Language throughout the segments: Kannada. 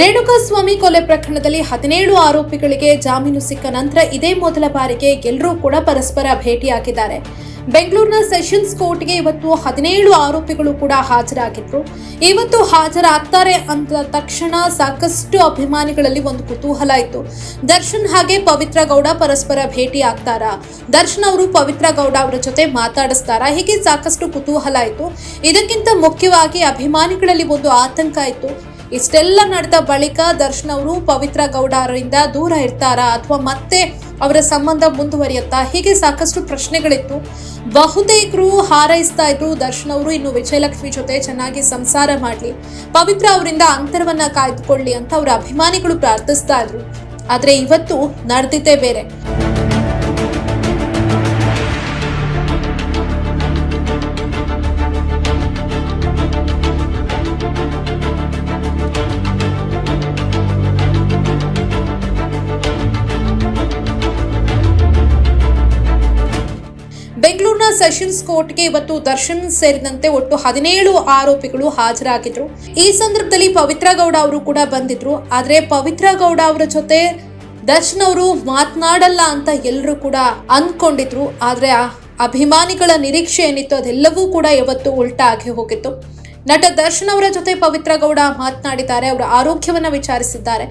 ರೇಣುಕಾಸ್ವಾಮಿ ಕೊಲೆ ಪ್ರಕರಣದಲ್ಲಿ ಹದಿನೇಳು ಆರೋಪಿಗಳಿಗೆ ಜಾಮೀನು ಸಿಕ್ಕ ನಂತರ ಇದೇ ಮೊದಲ ಬಾರಿಗೆ ಎಲ್ಲರೂ ಕೂಡ ಪರಸ್ಪರ ಭೇಟಿಯಾಗಿದ್ದಾರೆ. ಬೆಂಗಳೂರಿನ ಸೆಷನ್ಸ್ ಕೋರ್ಟ್ಗೆ ಇವತ್ತು ಹದಿನೇಳು ಆರೋಪಿಗಳು ಕೂಡ ಹಾಜರಾಗಿದ್ರು. ಇವತ್ತು ಹಾಜರಾಗ್ತಾರೆ ಅಂತ ತಕ್ಷಣ ಸಾಕಷ್ಟು ಅಭಿಮಾನಿಗಳಲ್ಲಿ ಒಂದು ಕುತೂಹಲ ಇತ್ತು. ದರ್ಶನ್ ಹಾಗೆ ಪವಿತ್ರ ಗೌಡ ಪರಸ್ಪರ ಭೇಟಿ ಆಗ್ತಾರಾ ದರ್ಶನ್ ಅವರು ಪವಿತ್ರ ಗೌಡ ಅವರ ಜೊತೆ ಮಾತಾಡಿಸ್ತಾರಾ? ಹೀಗೆ ಸಾಕಷ್ಟು ಕುತೂಹಲ ಇತ್ತು. ಇದಕ್ಕಿಂತ ಮುಖ್ಯವಾಗಿ ಅಭಿಮಾನಿಗಳಲ್ಲಿ ಒಂದು ಆತಂಕ ಇತ್ತು. ಇಷ್ಟೆಲ್ಲ ನಡೆದ ಬಳಿಕ ದರ್ಶನ್ ಅವರು ಪವಿತ್ರ ಗೌಡ ಅವರಿಂದ ದೂರ ಇರ್ತಾರಾ ಅಥವಾ ಮತ್ತೆ ಅವರ ಸಂಬಂಧ ಮುಂದುವರಿಯುತ್ತಾ? ಹೀಗೆ ಸಾಕಷ್ಟು ಪ್ರಶ್ನೆಗಳಿತ್ತು. ಬಹುತೇಕರು ಹಾರೈಸ್ತಾ ಇದ್ರು ದರ್ಶನ್ ಅವರು. ಇನ್ನು ವಿಜಯಲಕ್ಷ್ಮಿ ಜೊತೆ ಚೆನ್ನಾಗಿ ಸಂಸಾರ ಮಾಡಲಿ. ಪವಿತ್ರ ಅವರಿಂದ ಅಂತರವನ್ನ ಕಾಯ್ದುಕೊಳ್ಳಿ ಅಂತ ಅವರ ಅಭಿಮಾನಿಗಳು ಪ್ರಾರ್ಥಿಸ್ತಾ ಇದ್ರು. ಆದ್ರೆ ಇವತ್ತು ನಡೆದಿದ್ದೇ ಬೇರೆ. ಸೆಷನ್ಸ್ ಕೋರ್ಟ್ಗೆ ಇವತ್ತು ದರ್ಶನ್ ಸೇರಿದಂತೆ ಒಟ್ಟು ಹದಿನೇಳು ಆರೋಪಿಗಳು ಹಾಜರಾಗಿದ್ರು. ಈ ಸಂದರ್ಭದಲ್ಲಿ ಪವಿತ್ರ ಗೌಡ ಅವರು ಕೂಡ ಬಂದಿದ್ರು. ಆದ್ರೆ ಪವಿತ್ರ ಗೌಡ ಅವರ ಜೊತೆ ದರ್ಶನ್ ಅವರು ಮಾತನಾಡಲ್ಲ ಅಂತ ಎಲ್ಲರೂ ಕೂಡ ಅಂದ್ಕೊಂಡಿದ್ರು ಆದ್ರೆ ಅಭಿಮಾನಿಗಳ ನಿರೀಕ್ಷೆ ಏನಿತ್ತು ಅದೆಲ್ಲವೂ ಕೂಡ ಇವತ್ತು ಉಲ್ಟಾ ಆಗಿ ಹೋಗಿತ್ತು. ನಟ ದರ್ಶನ್ ಅವರ ಜೊತೆ ಪವಿತ್ರ ಗೌಡ ಮಾತನಾಡಿದ್ದಾರೆ. ಅವರ ಆರೋಗ್ಯವನ್ನ ವಿಚಾರಿಸಿದ್ದಾರೆ.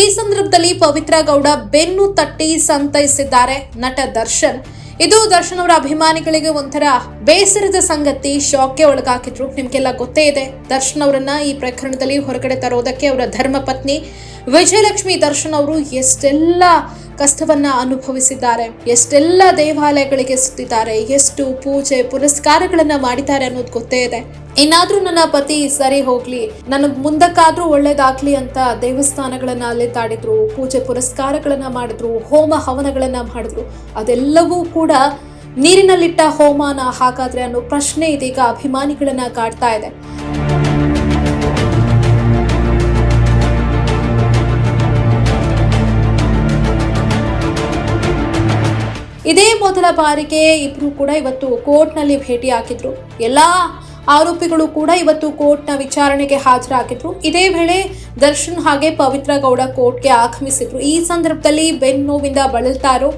ಈ ಸಂದರ್ಭದಲ್ಲಿ ಪವಿತ್ರ ಗೌಡ ಬೆನ್ನು ತಟ್ಟಿ ಸಂತೈಸಿದ್ದಾರೆ ನಟ ದರ್ಶನ್. ಇದು ದರ್ಶನ್ ಅವರ ಅಭಿಮಾನಿಗಳಿಗೆ ಒಂಥರ ಬೇಸರದ ಸಂಗತಿ, ಶಾಕ್ಗೆ ಒಳಗಾಕಿದ್ರು ನಿಮ್ಗೆಲ್ಲ ಗೊತ್ತೇ ಇದೆ, ದರ್ಶನ್ ಅವರನ್ನ ಈ ಪ್ರಕರಣದಲ್ಲಿ ಹೊರಗಡೆ ತರೋದಕ್ಕೆ ಅವರ ಧರ್ಮಪತ್ನಿ ವಿಜಯಲಕ್ಷ್ಮಿ ದರ್ಶನ್ ಅವರು ಎಷ್ಟೆಲ್ಲ ಕಷ್ಟವನ್ನ ಅನುಭವಿಸಿದ್ದಾರೆ, ಎಷ್ಟೆಲ್ಲ ದೇವಾಲಯಗಳಿಗೆ ಸುತ್ತಿದ್ದಾರೆ, ಎಷ್ಟು ಪೂಜೆ, ಪುರಸ್ಕಾರಗಳನ್ನ ಮಾಡಿದ್ದಾರೆ ಅನ್ನೋದು ಗೊತ್ತೇ ಇದೆ. ಇನ್ನಾದ್ರೂ ನನ್ನ ಪತಿ ಸರಿ ಹೋಗ್ಲಿ, ನನಗ್ ಮುಂದಕ್ಕಾದ್ರೂ ಒಳ್ಳೇದಾಗ್ಲಿ ಅಂತ ದೇವಸ್ಥಾನಗಳನ್ನ ಅಲೆದಾಡಿದ್ರು ಪೂಜೆ ಪುರಸ್ಕಾರಗಳನ್ನ ಮಾಡಿದ್ರು, ಹೋಮ ಹವನಗಳನ್ನ ಮಾಡಿದ್ರು, ಅದೆಲ್ಲವೂ ಕೂಡ ನೀರಿನಲ್ಲಿಟ್ಟ ಹೋಮಾನ ಹಾಗಾದ್ರೆ ಅನ್ನೋ ಪ್ರಶ್ನೆ ಇದೀಗ ಅಭಿಮಾನಿಗಳನ್ನ ಕಾಡ್ತಾ ಇದೆ. ಇದೇ ಮೊದಲ ಬಾರಿಗೆ ಇಬ್ರು ಕೂಡ ಇವತ್ತು ಕೋರ್ಟ್ನಲ್ಲಿ ಭೇಟಿ ಹಾಕಿದ್ರು. ಎಲ್ಲಾ ಆರೋಪಿಗಳು ಕೂಡ ಇವತ್ತು ಕೋರ್ಟ್ನ ವಿಚಾರಣೆಗೆ ಹಾಜರಾಗಿದ್ರು. ಇದೇ ವೇಳೆ ದರ್ಶನ್ ಹಾಗೆ ಪವಿತ್ರ ಗೌಡ ಕೋರ್ಟ್ಗೆ ಆಗಮಿಸಿದ್ರು. ಈ ಸಂದರ್ಭದಲ್ಲಿ ಬೆನ್ನು ನೋವಿಂದ ಬಳಲ್ತಾರೋ,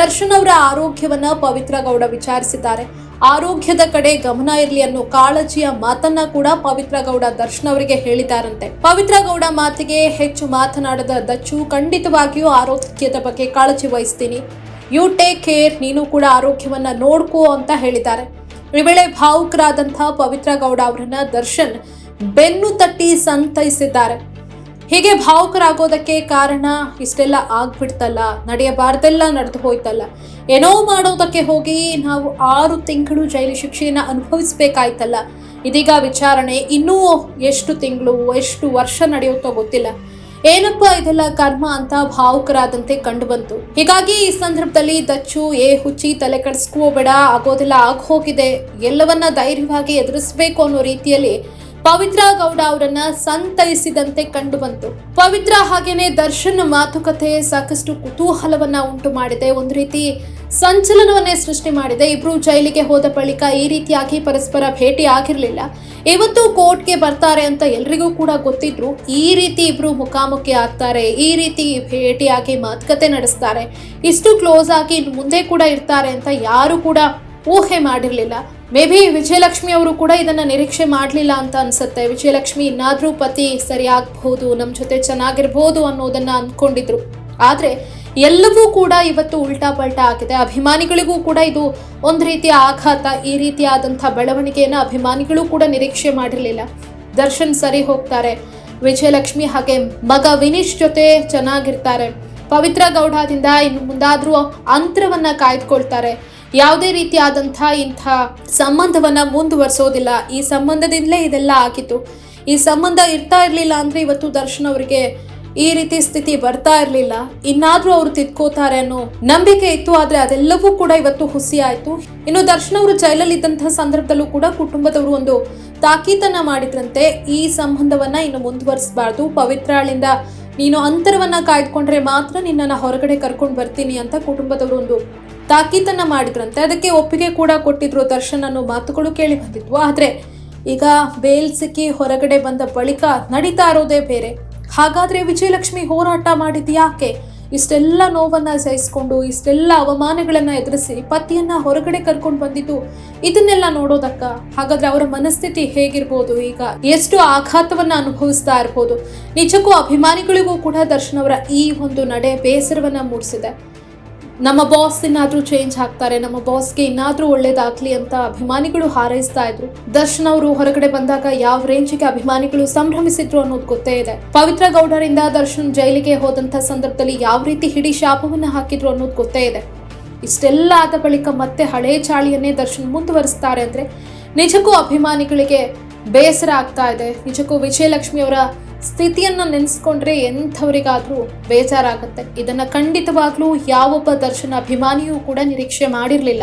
ದರ್ಶನ್ ಅವರ ಆರೋಗ್ಯವನ್ನ ಪವಿತ್ರ ಗೌಡ ವಿಚಾರಿಸಿದ್ದಾರೆ. ಆರೋಗ್ಯದ ಕಡೆ ಗಮನ ಇರಲಿ ಅನ್ನೋ ಕಾಳಜಿಯ ಮಾತನ್ನ ಕೂಡ ಪವಿತ್ರ ಗೌಡ ದರ್ಶನ್ ಅವರಿಗೆ ಹೇಳಿದಾರಂತೆ ಪವಿತ್ರ ಗೌಡ ಮಾತಿಗೆ ಹೆಚ್ಚು ಮಾತನಾಡದ ದಚ್ಚು ಖಂಡಿತವಾಗಿಯೂ ಆರೋಗ್ಯದ ಬಗ್ಗೆ ಕಾಳಜಿ ವಹಿಸ್ತೀನಿ. ಯು ಟೇಕ್ ಕೇರ್, ನೀನು ಕೂಡ ಆರೋಗ್ಯವನ್ನ ನೋಡ್ಕೋ ಅಂತ ಹೇಳಿದ್ದಾರೆ. ಈ ವೇಳೆ ಭಾವುಕರಾದಂತಹ ಪವಿತ್ರ ಗೌಡ ಅವರನ್ನ ದರ್ಶನ್ ಬೆನ್ನು ತಟ್ಟಿ ಸಂತೈಸಿದ್ದಾರೆ. ಹೀಗೆ ಭಾವುಕರಾಗೋದಕ್ಕೆ ಕಾರಣ ಇಷ್ಟೆಲ್ಲ ಆಗ್ಬಿಡ್ತಲ್ಲ, ನಡೆಯಬಾರ್ದೆಲ್ಲ, ನಡೆದು ಹೋಯ್ತಲ್ಲ. ಏನೋ ಮಾಡೋದಕ್ಕೆ ಹೋಗಿ ನಾವು ಆರು ತಿಂಗಳು ಜೈಲು ಶಿಕ್ಷೆಯನ್ನ ಅನುಭವಿಸ್ಬೇಕಾಯ್ತಲ್ಲ. ಇದೀಗ ವಿಚಾರಣೆ ಇನ್ನೂ ಎಷ್ಟು ತಿಂಗಳು, ಎಷ್ಟು ವರ್ಷ ನಡೆಯುತ್ತೋ ಗೊತ್ತಿಲ್ಲ. ಏನಪ್ಪ ಇದೆಲ್ಲ ಕರ್ಮ ಅಂತ ಭಾವುಕರಾದಂತೆ ಕಂಡು ಬಂತು ಹೀಗಾಗಿ ಈ ಸಂದರ್ಭದಲ್ಲಿ ದಚ್ಚು, ಏ ಹುಚ್ಚಿ ತಲೆ ಕೆಡಿಸ್ಕೋಬೇಡ ಆಗೋದೆಲ್ಲ ಆಗೋಗಿದೆ ಎಲ್ಲವನ್ನ ಧೈರ್ಯವಾಗಿ ಎದುರಿಸಬೇಕು ಅನ್ನೋ ರೀತಿಯಲ್ಲಿ ಪವಿತ್ರ ಗೌಡ ಅವರನ್ನ ಸಂತೈಸಿದಂತೆ ಕಂಡು ಬಂತು ಪವಿತ್ರ ಹಾಗೇನೆ ದರ್ಶನ್ ಮಾತುಕತೆ ಸಾಕಷ್ಟು ಕುತೂಹಲವನ್ನ ಉಂಟು ಮಾಡಿದೆ. ಒಂದು ರೀತಿ ಸಂಚಲನವನ್ನೇ ಸೃಷ್ಟಿ ಮಾಡಿದೆ. ಇಬ್ರು ಜೈಲಿಗೆ ಹೋದ ಬಳಿಕ ಈ ರೀತಿಯಾಗಿ ಪರಸ್ಪರ ಭೇಟಿ ಆಗಿರಲಿಲ್ಲ. ಇವತ್ತು ಕೋರ್ಟ್ಗೆ ಬರ್ತಾರೆ ಅಂತ ಎಲ್ರಿಗೂ ಕೂಡ ಗೊತ್ತಿದ್ರು. ಈ ರೀತಿ ಇಬ್ರು ಮುಖಾಮುಖಿ ಆಗ್ತಾರೆ. ಈ ರೀತಿ ಭೇಟಿಯಾಗಿ ಮಾತುಕತೆ ನಡೆಸ್ತಾರೆ. ಇಷ್ಟು ಕ್ಲೋಸ್ ಆಗಿ ಮುಂದೆ ಕೂಡ ಇರ್ತಾರೆ ಅಂತ ಯಾರು ಕೂಡ ಊಹೆ ಮಾಡಿರಲಿಲ್ಲ. ಮೇ ಬಿ ವಿಜಯಲಕ್ಷ್ಮಿ ಅವರು ಕೂಡ ಇದನ್ನ ನಿರೀಕ್ಷೆ ಮಾಡಲಿಲ್ಲ ಅಂತ ಅನ್ಸುತ್ತೆ. ವಿಜಯಲಕ್ಷ್ಮಿ ಇನ್ನಾದರೂ ಪತಿ ಸರಿಯಾಗಬಹುದು ನಮ್ಮ ಜೊತೆ ಚೆನ್ನಾಗಿರ್ಬೋದು ಅನ್ನೋದನ್ನ ಅಂದ್ಕೊಂಡಿದ್ರು ಆದ್ರೆ ಎಲ್ಲವೂ ಕೂಡ ಇವತ್ತು ಉಲ್ಟಾ ಪಲ್ಟಾ ಆಗಿದೆ. ಅಭಿಮಾನಿಗಳಿಗೂ ಕೂಡ ಇದು ಒಂದು ರೀತಿಯ ಆಘಾತ, ಈ ರೀತಿಯಾದಂಥ ಬೆಳವಣಿಗೆಯನ್ನು ಅಭಿಮಾನಿಗಳು ಕೂಡ ನಿರೀಕ್ಷೆ ಮಾಡಿರಲಿಲ್ಲ. ದರ್ಶನ್ ಸರಿ ಹೋಗ್ತಾರೆ. ವಿಜಯಲಕ್ಷ್ಮಿ ಹಾಗೆ ಮಗ ವಿನೀಶ್ ಜೊತೆ ಚೆನ್ನಾಗಿರ್ತಾರೆ. ಪವಿತ್ರ ಗೌಡದಿಂದ ಇನ್ನು ಮುಂದಾದರೂ ಅಂತರವನ್ನ ಕಾಯ್ದುಕೊಳ್ತಾರೆ. ಯಾವುದೇ ರೀತಿಯಾದಂಥ ಇಂಥ ಸಂಬಂಧವನ್ನ ಮುಂದುವರಿಸೋದಿಲ್ಲ. ಈ ಸಂಬಂಧದಿಂದಲೇ ಇದೆಲ್ಲ ಆಗಿತ್ತು. ಈ ಸಂಬಂಧ ಇರ್ತಾ ಇರಲಿಲ್ಲ ಅಂದ್ರೆ ಇವತ್ತು ದರ್ಶನ್ ಅವರಿಗೆ ಈ ರೀತಿ ಸ್ಥಿತಿ ಬರ್ತಾ ಇರಲಿಲ್ಲ. ಇನ್ನಾದ್ರೂ ಅವರು ತಿದ್ಕೋತಾರೆ ಅನ್ನೋ ನಂಬಿಕೆ ಇತ್ತು, ಆದ್ರೆ ಅದೆಲ್ಲವೂ ಕೂಡ ಇವತ್ತು ಹುಸಿ ಆಯ್ತು. ಇನ್ನು ದರ್ಶನ್ ಅವರು ಜೈಲಲ್ಲಿ ಇದ್ದಂತಹ ಸಂದರ್ಭದಲ್ಲೂ ಕೂಡ ಕುಟುಂಬದವರು ಒಂದು ತಾಕೀತನ್ನ ಮಾಡಿದ್ರಂತೆ. ಈ ಸಂಬಂಧವನ್ನ ಇನ್ನು ಮುಂದುವರಿಸಬಾರ್ದು. ಪವಿತ್ರಾಳಿಂದ ನೀನು ಅಂತರವನ್ನ ಕಾಯ್ದುಕೊಂಡ್ರೆ ಮಾತ್ರ ನಿನ್ನನ್ನ ಹೊರಗಡೆ ಕರ್ಕೊಂಡು ಬರ್ತೀನಿ ಅಂತ ಕುಟುಂಬದವರು ಒಂದು ತಾಕೀತನ್ನ ಮಾಡಿದ್ರಂತೆ. ಅದಕ್ಕೆ ಒಪ್ಪಿಗೆ ಕೂಡ ಕೊಟ್ಟಿದ್ರು ದರ್ಶನ್ ಅನ್ನೋ ಮಾತುಗಳು ಕೇಳಿ ಬಂದಿದ್ವು. ಆದ್ರೆ ಈಗ ಬೇಲ್ ಸಿಕ್ಕಿ ಹೊರಗಡೆ ಬಂದ ಬಳಿಕ ನಡೀತಾ ಇರೋದೇ ಬೇರೆ. ಹಾಗಾದ್ರೆ ವಿಜಯಲಕ್ಷ್ಮಿ ಹೋರಾಟ ಮಾಡಿದ್ ಯಾಕೆ? ಇಷ್ಟೆಲ್ಲ ನೋವನ್ನ ಸಹಿಸಿಕೊಂಡು, ಇಷ್ಟೆಲ್ಲ ಅವಮಾನಗಳನ್ನ ಎದುರಿಸಿ ಪತಿಯನ್ನ ಹೊರಗಡೆ ಕರ್ಕೊಂಡು ಬಂದಿದ್ದು ಇದನ್ನೆಲ್ಲ ನೋಡೋದಕ್ಕ? ಹಾಗಾದ್ರೆ ಅವರ ಮನಸ್ಥಿತಿ ಹೇಗಿರ್ಬೋದು? ಈಗ ಎಷ್ಟು ಆಘಾತವನ್ನ ಅನುಭವಿಸ್ತಾ ಇರ್ಬೋದು? ನಿಜಕ್ಕೂ ಅಭಿಮಾನಿಗಳಿಗೂ ಕೂಡ ದರ್ಶನ್ ಅವರ ಈ ಒಂದು ನಡೆ ಬೇಸರವನ್ನ ಮೂಡಿಸಿದೆ. ನಮ್ಮ ಬಾಸ್ ಇನ್ನಾದ್ರೂ ಚೇಂಜ್ ಆಗ್ತಾರೆ, ನಮ್ಮ ಬಾಸ್ಗೆ ಇನ್ನಾದ್ರೂ ಒಳ್ಳೇದಾಗ್ಲಿ ಅಂತ ಅಭಿಮಾನಿಗಳು ಹಾರೈಸ್ತಾ ಇದ್ರು. ದರ್ಶನ್ ಅವರು ಹೊರಗಡೆ ಬಂದಾಗ ಯಾವ ರೇಂಜಿಗೆ ಅಭಿಮಾನಿಗಳು ಸಂಭ್ರಮಿಸಿದ್ರು ಅನ್ನೋದು ಗೊತ್ತೇ ಇದೆ. ಪವಿತ್ರ ಗೌಡರಿಂದ ದರ್ಶನ್ ಜೈಲಿಗೆ ಹೋದಂತ ಸಂದರ್ಭದಲ್ಲಿ ಯಾವ ರೀತಿ ಹಿಡಿ ಶಾಪವನ್ನು ಹಾಕಿದ್ರು ಅನ್ನೋದು ಗೊತ್ತೇ ಇದೆ. ಇಷ್ಟೆಲ್ಲ ಆದ ಬಳಿಕ ಮತ್ತೆ ಹಳೆ ಚಾಳಿಯನ್ನೇ ದರ್ಶನ್ ಮುಂದುವರಿಸ್ತಾರೆ ಅಂದ್ರೆ ನಿಜಕ್ಕೂ ಅಭಿಮಾನಿಗಳಿಗೆ ಬೇಸರ ಆಗ್ತಾ ಇದೆ. ನಿಜಕ್ಕೂ ವಿಜಯಲಕ್ಷ್ಮಿ ಅವರ ಸ್ಥಿತಿಯನ್ನ ನೆನೆಸ್ಕೊಂಡ್ರೆ ಎಂಥವರಿಗಾದರೂ ಬೇಜಾರಾಗುತ್ತೆ. ಇದನ್ನು ಖಂಡಿತವಾಗ್ಲೂ ಯಾವೊಬ್ಬ ದರ್ಶನ ಅಭಿಮಾನಿಯೂ ಕೂಡ ನಿರೀಕ್ಷೆ ಮಾಡಿರಲಿಲ್ಲ.